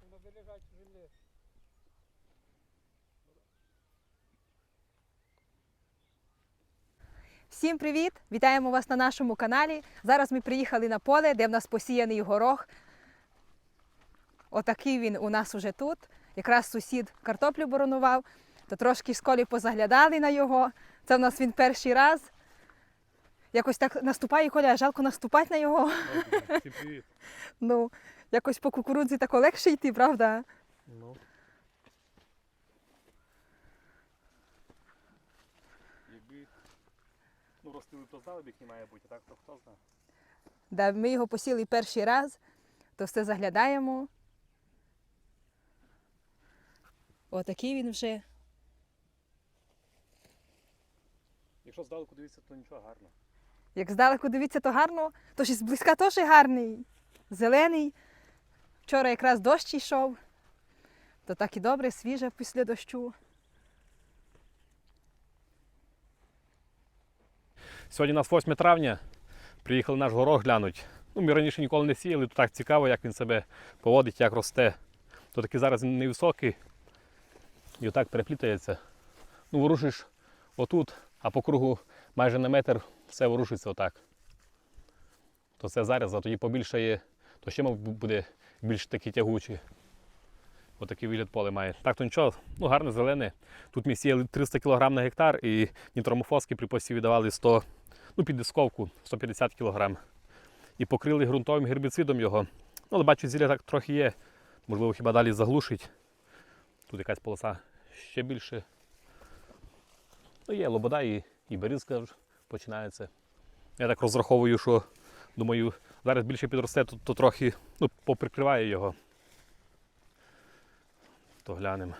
воно буде лежати в землі. Всім привіт! Вітаємо вас на нашому каналі. Зараз ми приїхали на поле, де в нас посіяний горох. Отакий він у нас уже тут. Якраз сусід картоплю боронував, то трошки з колі позаглядали на його. Це в нас він перший раз. Якось так наступає коля, жалко наступати на його. Всім привіт. Ну, якось по кукурудзі тако легше йти, правда? Ну. Якби ну, ростили, то знали б, який має бути, а так то хто знає. Да, ми його посіли перший раз, то все заглядаємо. Отакий він вже. Якщо здалеку дивитися, то нічого гарно. Як здалеку дивіться, то гарно, то ж зблизька теж гарний, зелений. Вчора якраз дощ йшов, то так і добре, свіже після дощу. Сьогодні у нас 8 травня. Приїхали наш горох глянуть. Ну, ми раніше ніколи не сіяли, то так цікаво, як він себе поводить, як росте. То такий зараз невисокий і отак переплітається. Ну, ворушиш отут, а по кругу майже на метр все ворушиться отак. То це зараз, а тоді побільшає, то ще мабуть, буде більш такі тягучі. Отакий вигляд поле має. Так то нічого, ну гарне зелене. Тут ми сіяли 300 кг на гектар і нітромофоски при посіві давали 100, ну під дисковку 150 кг. І покрили ґрунтовим гербіцидом його. Ну, але бачу, зілля так трохи є. Можливо, хіба далі заглушить. Тут якась полоса ще більше. Ну, є лобода і, і берізка починається. Я так розраховую, що думаю, зараз більше підросте, то, то трохи ну, поприкриває його. То глянемо.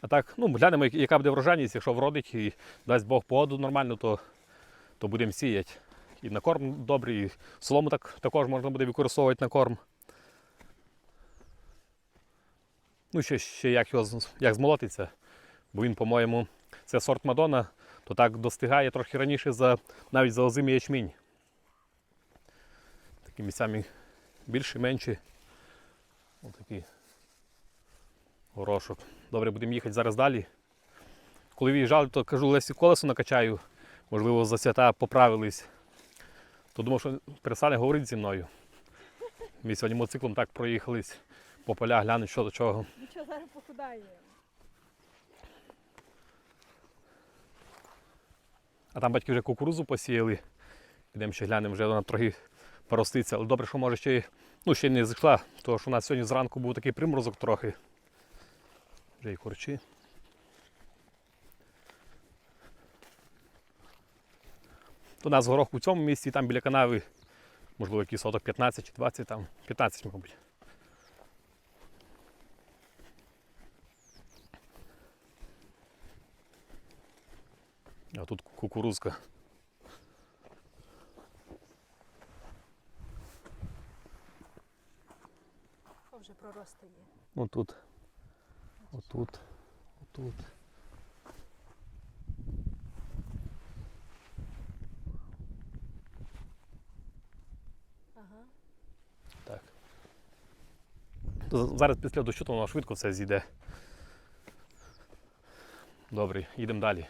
А так, ну, глянемо, яка буде врожайність, якщо вродить і дасть Бог погоду нормальну, то, то будемо сіяти. І на корм добрий, і солому так, також можна буде використовувати на корм. Ну, ще, ще як його як змолотиться, бо він, по-моєму, це сорт Мадона, то так достигає трохи раніше за, навіть за озимий ячмінь. Такі місцями більші, менші. Отакі горошок. Добре, будемо їхати зараз далі. Коли виїжджали, то кажу, Лесі колесо накачаю. Можливо, за свята поправились. То думав, що перестане говорити зі мною. Ми сьогодні мотоциклом так проїхались по полях, глянуть, що до чого. Нічого зараз похудає. А там батьки вже кукурузу посіяли. Підемо ще глянемо, вже вона трохи пороститься. Але добре, що може ще, й- ну, ще й не зійшла, тому що у нас сьогодні зранку був такий приморозок трохи. Вже і корчі. У нас горох у цьому місці, там біля канави, можливо, який соток 15 чи 20 там. 15, мабуть. А тут кукурузка. Вже проростає. Ну тут. Отут. Отут. Ага. Так. Зараз після дощу то воно швидко все зійде. Добре, їдемо далі.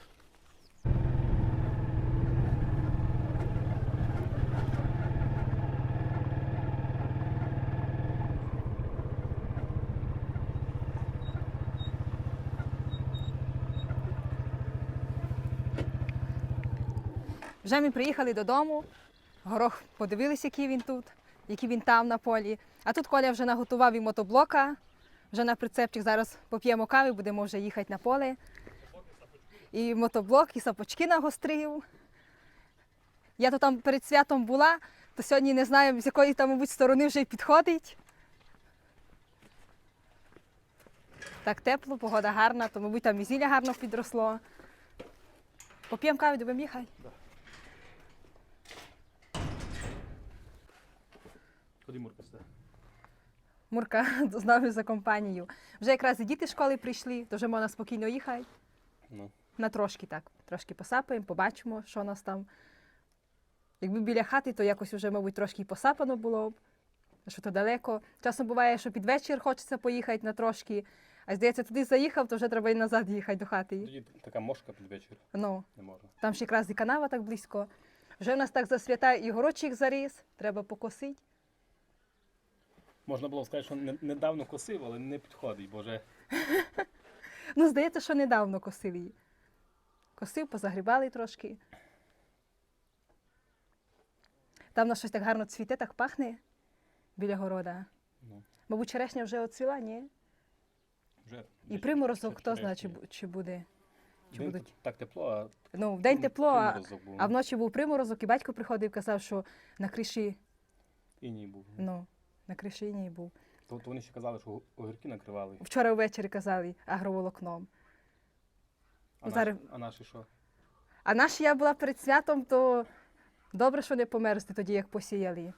Вже ми приїхали додому. Горох подивилися, який він тут, який він там на полі. А тут Коля вже наготував і мотоблока. Вже на прицепчик зараз поп'ємо кави, будемо вже їхати на поле. І мотоблок, і сапочки нагострив. Я то там перед святом була, то сьогодні не знаю, з якої там, мабуть, сторони вже підходить. Так тепло, погода гарна, то, мабуть, там і зілля гарно підросло. Поп'ємо кави, будемо їхати. Мурка з нами за компанію. Вже якраз і діти з школи прийшли, то вже можна спокійно їхати. Ну. На трошки так. Трошки посапаємо, побачимо, що у нас там. Якби біля хати, то якось вже, мабуть, трошки і посапано було б. що то далеко. Часом буває, що під вечір хочеться поїхати на трошки, а здається, туди заїхав, то вже треба і назад їхати до хати. Тоді така мошка під вечір Ну, не можна. там ще якраз і канава так близько. Вже в нас так засвятає і горочик заріс, треба покосити. Можна було сказати, що не- недавно косив, але не підходить, бо вже Ну, здається, що недавно косив її. Косив, позагрібали трошки. Там на щось так гарно цвіте, так пахне біля города. ну, Мабуть, черешня вже оцвіла, ні? вже І десь приморозок, хто знає, чи, бу- чи буде. Чи День будуть? тут так тепло, а Ну, в день тепло, а, приморозок був. а вночі був приморозок, і батько приходив і казав, що на криші, і ні був. ну, на криші ні був. То, то вони ще казали, що огірки накривали. Вчора ввечері казали агроволокном. А, наші, зараз- а наші що? А наш я була перед святом, то добре, що не померзли тоді, як посіяли.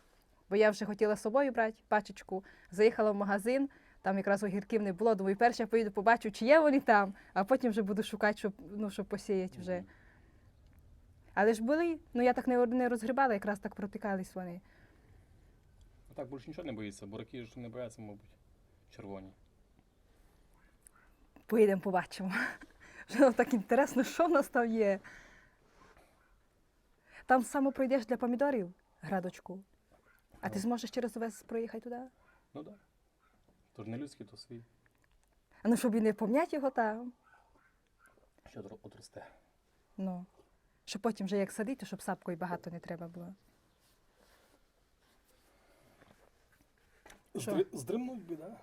Бо я вже хотіла з собою брати пачечку, заїхала в магазин, там якраз огірків не було. Думаю, перше я поїду побачу, чи є вони там, а потім вже буду шукати, щоб, ну, щоб посіяти вже. Але ж були, ну я так не розгрібала, якраз так протикались вони. Так більше нічого не боїться, бураки ж не бояться, мабуть, червоні. Поїдемо, побачимо. Вже нам так інтересно, що в нас там є. Там саме пройдеш для помідорів градочку. А ти Ну. зможеш через вес проїхати туди? Ну так. Да. То ж не людський, то свій. А ну, щоб і не пом'яти його там. Що от- отросте. Ну. Щоб потім вже як садити, щоб сапкою багато не треба було. Що? Здри... Здримнуть біда.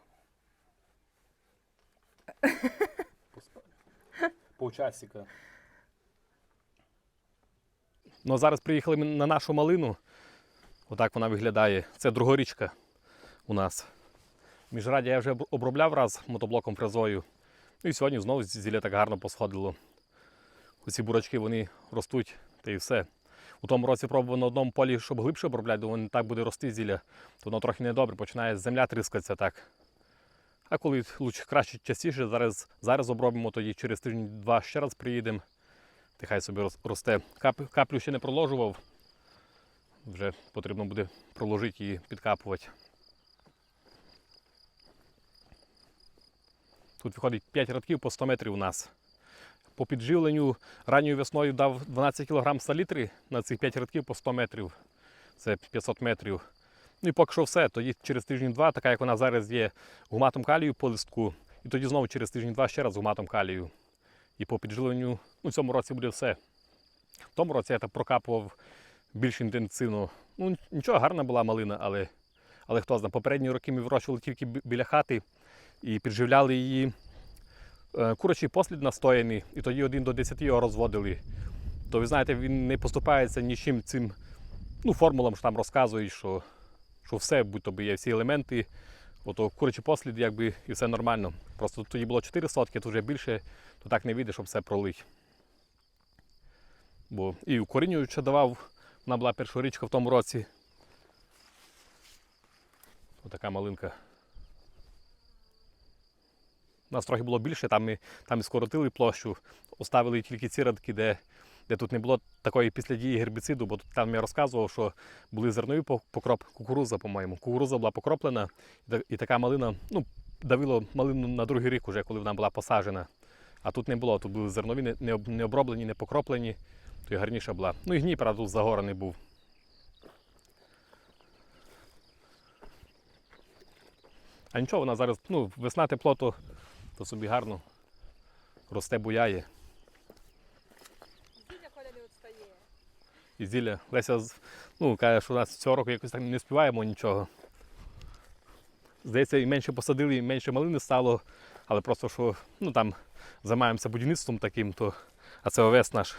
Поспати. Полчасика. Ну, а зараз приїхали ми на нашу малину. Отак вона виглядає. Це другорічка у нас. Міжраді я вже об- обробляв раз мотоблоком фрезою. Ну і сьогодні знову зілля так гарно посходило. Оці бурачки вони ростуть, та і все. У тому році пробував на одному полі, щоб глибше обробляти, думаю, не так буде рости зілля, то воно трохи недобре, починає земля тріскатися так. А коли лучше краще частіше, зараз, зараз обробимо, тоді через тиждень-два ще раз приїдемо. Ти хай собі росте. Кап, каплю ще не проложував. Вже потрібно буде проложити і підкапувати. Тут виходить 5 рядків по 100 метрів у нас. По підживленню ранньою весною дав 12 кг салітри на цих 5 рядків по 100 метрів. Це 500 метрів. Ну і поки що все. Тоді через тиждень-два, така як вона зараз є, гуматом калію по листку. І тоді знову через тиждень-два ще раз гуматом калію. І по підживленню ну, в цьому році буде все. В тому році я так прокапував більш інтенсивно. Ну, нічого, гарна була малина, але, але хто знає, попередні роки ми вирощували тільки біля хати і підживляли її курячий послід настояний, і тоді один до 10 його розводили. То ви знаєте, він не поступається нічим цим ну, формулам, що там розказують, що, що все, будь-то би є всі елементи. Ото курячий послід, якби і все нормально. Просто тоді було 4 сотки, то вже більше, то так не вийде, щоб все пролить. Бо і укорінююча давав, вона була перша річка в тому році. Отака малинка. Нас трохи було більше, там ми, там ми скоротили площу, оставили тільки ці радки, де, де тут не було такої після дії гербіциду, бо тут там я розказував, що були зернові покроп, кукуруза, по-моєму. Кукуруза була покроплена, і така малина, ну, давило малину на другий рік, уже, коли вона була посаджена. А тут не було, тут були зернові, не, не, об- не оброблені, не покроплені, то й гарніша була. Ну і гній, правда, тут загораний був. А нічого, вона зараз, ну, весна тепло, то, то собі гарно росте, буяє. І зілля. Леся ну, каже, що у нас цього року якось так не співаємо нічого. Здається, і менше посадили, і менше малини стало, але просто що ну, там займаємося будівництвом таким, то, а це овес наш.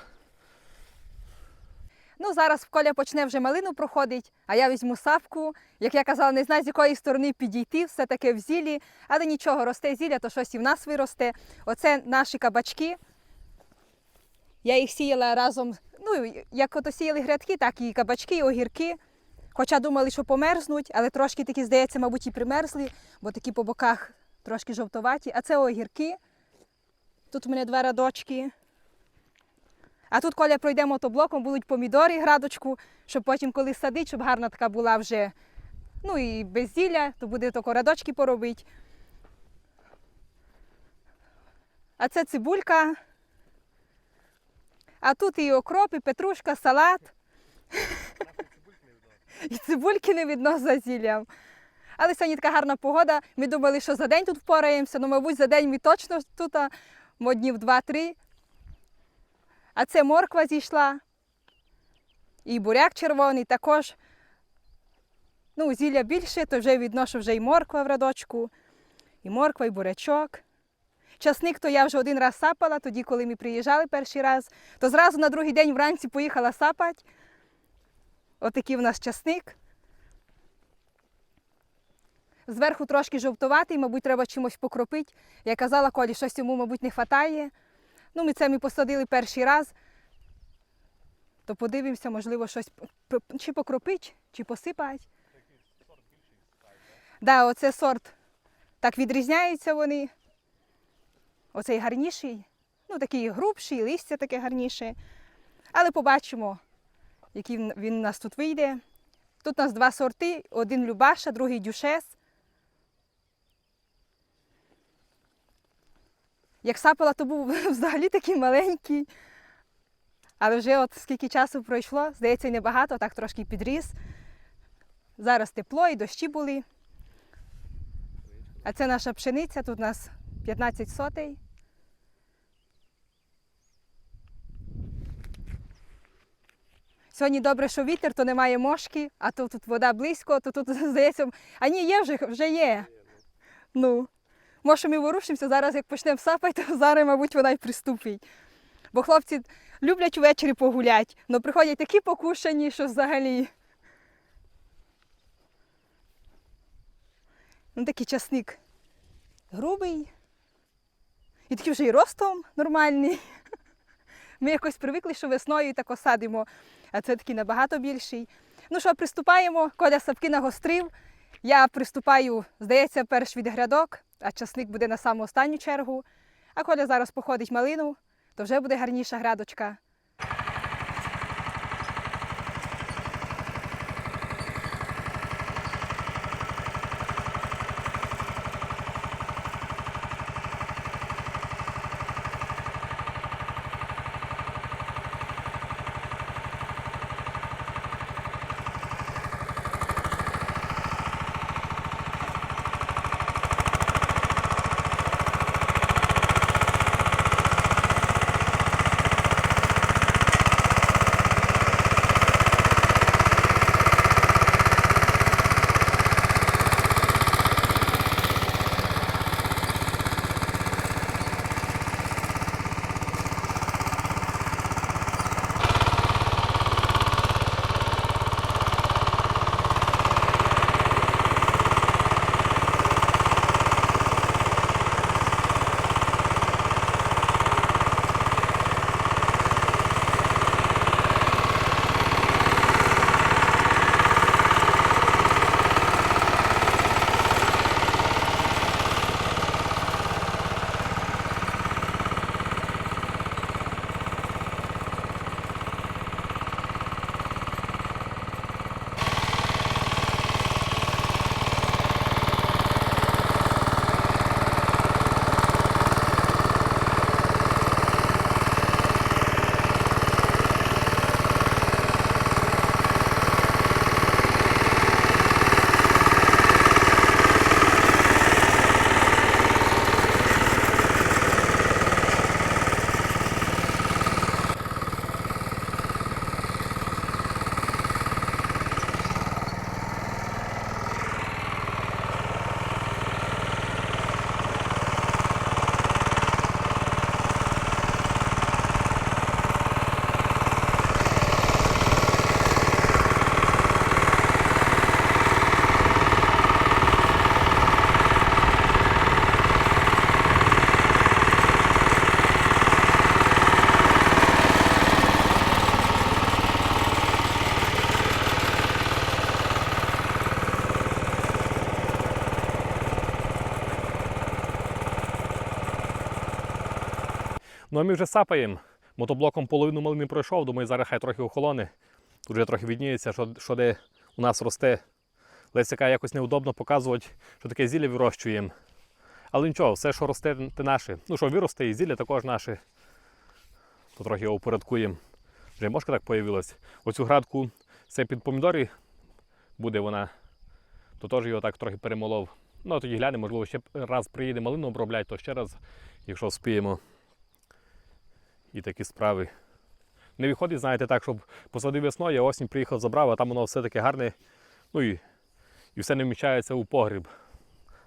Ну, зараз Коля почне вже малину проходить, а я візьму сапку. Як я казала, не знаю, з якої сторони підійти, все таке в зілі, але нічого, росте зілля, то щось і в нас виросте. Оце наші кабачки. Я їх сіяла разом, ну, як ото сіяли грядки, так і кабачки, і огірки. Хоча думали, що померзнуть, але трошки такі, здається, мабуть, і примерзли, бо такі по боках трошки жовтоваті. А це огірки. Тут у мене два радочки. А тут, коли пройдемо мотоблоком, будуть помідори, градочку, щоб потім, коли садить, щоб гарна така була вже Ну і без зілля, то буде тільки радочки поробити. А це цибулька. А тут і окроп, і петрушка, салат. І цибульки не видно за зіллям. Але сьогодні така гарна погода. Ми думали, що за день тут впораємося. Ну, мабуть, за день ми точно тут, мо днів два-три. А це морква зійшла. І буряк червоний також. Ну, зілля більше, то вже видно, що вже і морква в радочку, і морква, і бурячок. Часник то я вже один раз сапала, тоді, коли ми приїжджали перший раз, то зразу на другий день вранці поїхала сапати. Отакий в нас часник. Зверху трошки жовтуватий, мабуть, треба чимось покропити. Я казала, Колі, щось йому, мабуть, не вистачає. Ну, ми це ми посадили перший раз, то подивимося, можливо, щось чи покропить, чи посипать. Да, оце сорт. Так відрізняються вони. Оцей гарніший, ну такий грубший, листя таке гарніше. Але побачимо, який він у нас тут вийде. Тут у нас два сорти: один Любаша, другий Дюшес. Як сапала, то був взагалі такий маленький. Але вже от скільки часу пройшло, здається, небагато, так трошки підріс. Зараз тепло і дощі були. А це наша пшениця, тут у нас 15 сотей. Сьогодні добре, що вітер, то немає мошки, а то тут вода близько, то тут здається. А ні, є вже, вже є. Ну, може, ми ворушимося зараз, як почнемо сапати, то зараз, мабуть, вона й приступить. Бо хлопці люблять ввечері погуляти, але приходять такі покушані, що взагалі. Ну, такий часник грубий. І такий вже і ростом нормальний. Ми якось привикли, що весною так осадимо, а це такий набагато більший. Ну що, приступаємо, Коля сапки нагострив. Я приступаю, здається, перш від грядок, а часник буде на саму останню чергу. А Коля зараз походить малину, то вже буде гарніша грядочка. Ну а ми вже сапаємо. Мотоблоком половину малини пройшов, думаю, зараз хай трохи охолоне. Тут вже трохи відніється, що, що де у нас росте Леся каже, якось неудобно показувати, що таке зілля вирощуємо. Але нічого, все, що росте, те наше. Ну що, виросте і зілля також наше. То трохи його упорядкуємо. Вже мошка так появилась. Оцю градку це під помідори буде вона. То теж його так трохи перемолов. Ну, а тоді глянемо, можливо, ще раз приїде малину обробляти, то ще раз, якщо вспіємо. І такі справи. Не виходить, знаєте, так, щоб посадив весною, а осінь приїхав, забрав, а там воно все таке гарне. Ну і, і все не вміщається у погріб.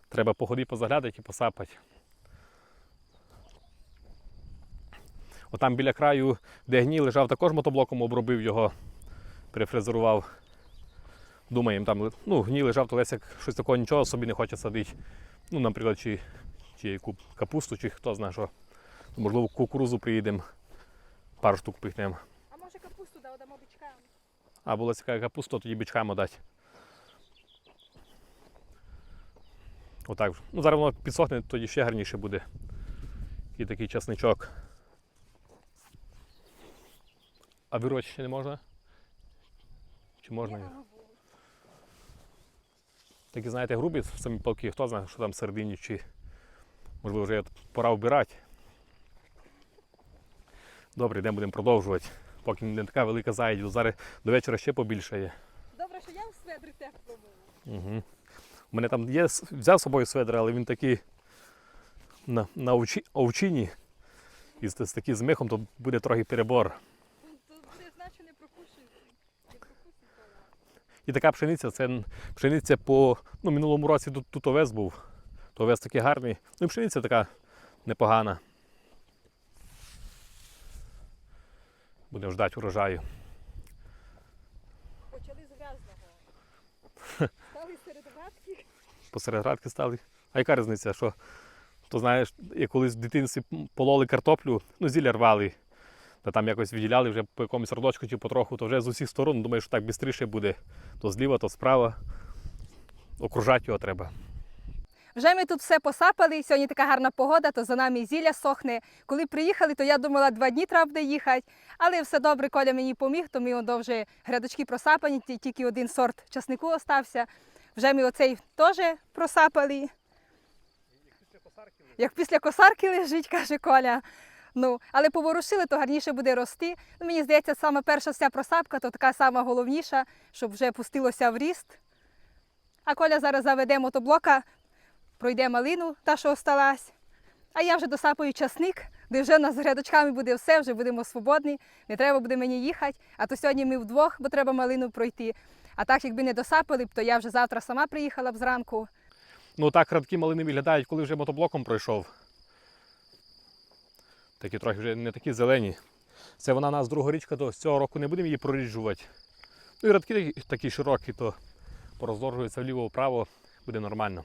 Треба походити, позаглядати і посапати. Отам біля краю, де гній лежав, також мотоблоком обробив його, перефрезерував. Думаємо, там ну, гній лежав, то Лесик щось такого нічого собі не хоче садити. Ну, наприклад, чи, чи яку капусту, чи хто знає що. То, можливо, кукурузу приїдемо, пару штук пихнемо. А може капусту дамо бичкам? А була цікава капуста, тоді бичкам дати. Отак. Ну, зараз воно підсохне, тоді ще гарніше буде. І такий часничок. А вирвати ще не можна? Чи можна? Такі, знаєте, грубі самі палки, хто знає, що там всередині, чи можливо вже пора вбирати. Добре, йдемо будемо продовжувати. Поки не така велика заїдь, зараз до вечора ще побільшає. Добре, що я в сведрі теплому. Угу. У мене там є, взяв з собою сведер, але він такий на, на овчі, овчині. І з, з таким змихом, то буде трохи перебор. Тут буде значно не пропущений. І така пшениця, це пшениця по ну, минулому році тут, тут овес був. То овес такий гарний. Ну і пшениця така непогана. Будемо ждати урожаю. Почали з в'язного. Стали серед градки. посеред градки стали. А яка різниця? Що? То знаєш, як колись в дитинстві пололи картоплю, ну зілля рвали, та там якось відділяли вже по якомусь родочку чи потроху, то вже з усіх сторон думаю, що так швидше буде. То зліва, то справа. Окружати його треба. Вже ми тут все посапали. Сьогодні така гарна погода, то за нами зілля сохне. Коли приїхали, то я думала, два дні треба буде їхати. Але все добре, Коля мені поміг, то ми он вже грядочки просапані, тільки один сорт часнику остався. Вже ми оцей теж просапали. Як після косарки лежить, каже Коля. Ну, але поворушили, то гарніше буде рости. Ну, мені здається, саме перша вся просапка, то така сама головніша, щоб вже пустилося в ріст. А Коля зараз заведе мотоблока, пройде малину, та, що осталась. А я вже досапаю часник, де вже нас з грядочками буде все, вже будемо свободні, не треба буде мені їхати. А то сьогодні ми вдвох, бо треба малину пройти. А так, якби не досапали б, то я вже завтра сама приїхала б зранку. Ну так радки малини виглядають, коли вже мотоблоком пройшов. Такі трохи вже не такі зелені. Це вона у нас друга річка, то з цього року не будемо її проріджувати. Ну і радки такі, широкі, то пороздовжуються вліво-вправо, буде нормально.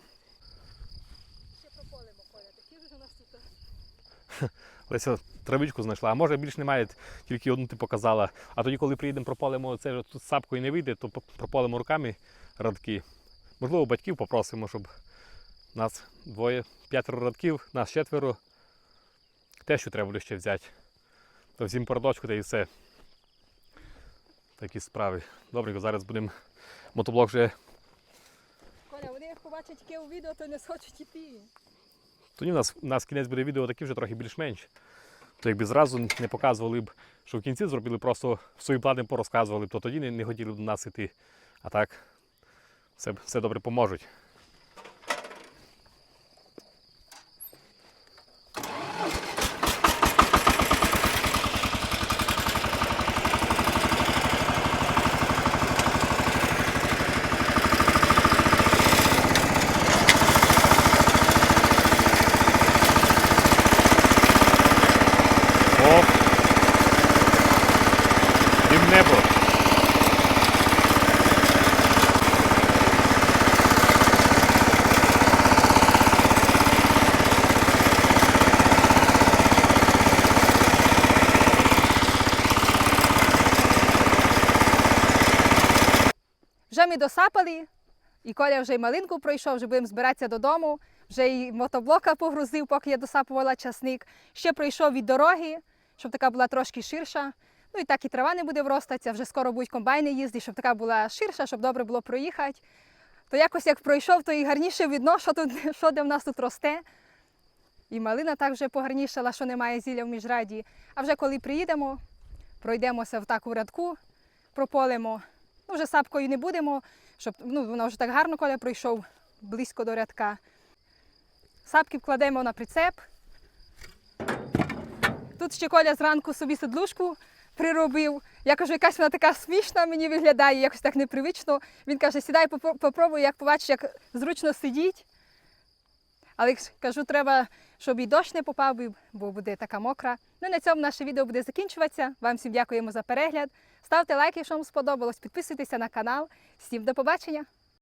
Ще прополимо, Коля, такі вже у нас тут. Леся травичку знайшла, а може більш немає, тільки одну ти показала. А тоді, коли приїдемо, прополимо це вже тут сапкою не вийде, то прополимо руками радки. Можливо, батьків попросимо, щоб нас двоє, п'ятеро радків, нас четверо. Те, що треба ще взяти. То всім порядочку та і все. Такі справи. Добре, зараз будемо мотоблок вже. Коля, вони як побачать таке у відео, то не схочуть іти. Тоді у нас, у нас кінець буде відео такий вже трохи більш-менш. То якби зразу не показували б, що в кінці зробили, просто свої плани порозказували б, то тоді не, не хотіли б до нас іти. А так, все, все добре поможуть. Оп! І в небо. Ми досапали, і Коля вже й малинку пройшов, вже будемо збиратися додому. Вже й мотоблока погрузив, поки я досапувала часник. Ще пройшов від дороги, щоб така була трошки ширша. Ну і так і трава не буде вростатися, вже скоро будуть комбайни їздити, щоб така була ширша, щоб добре було проїхати. то якось як пройшов, то і гарніше видно, що, тут, що де в нас тут росте. І малина так вже погарнішала, що немає зілля в міжраді. А вже коли приїдемо, пройдемося в таку рядку, прополимо. Ну, вже сапкою не будемо, щоб ну, вона вже так гарно коля пройшов близько до рядка. Сапки вкладемо на прицеп. Тут ще Коля зранку собі седлушку приробив. Я кажу, якась вона така смішна мені виглядає, якось так непривично. Він каже, сідай, попро- попробуй, як побачиш, як зручно сидіть. Але кажу, треба, щоб і дощ не попав, бо буде така мокра. Ну, на цьому наше відео буде закінчуватися. Вам всім дякуємо за перегляд. Ставте лайки, якщо вам сподобалось, підписуйтеся на канал. Всім до побачення!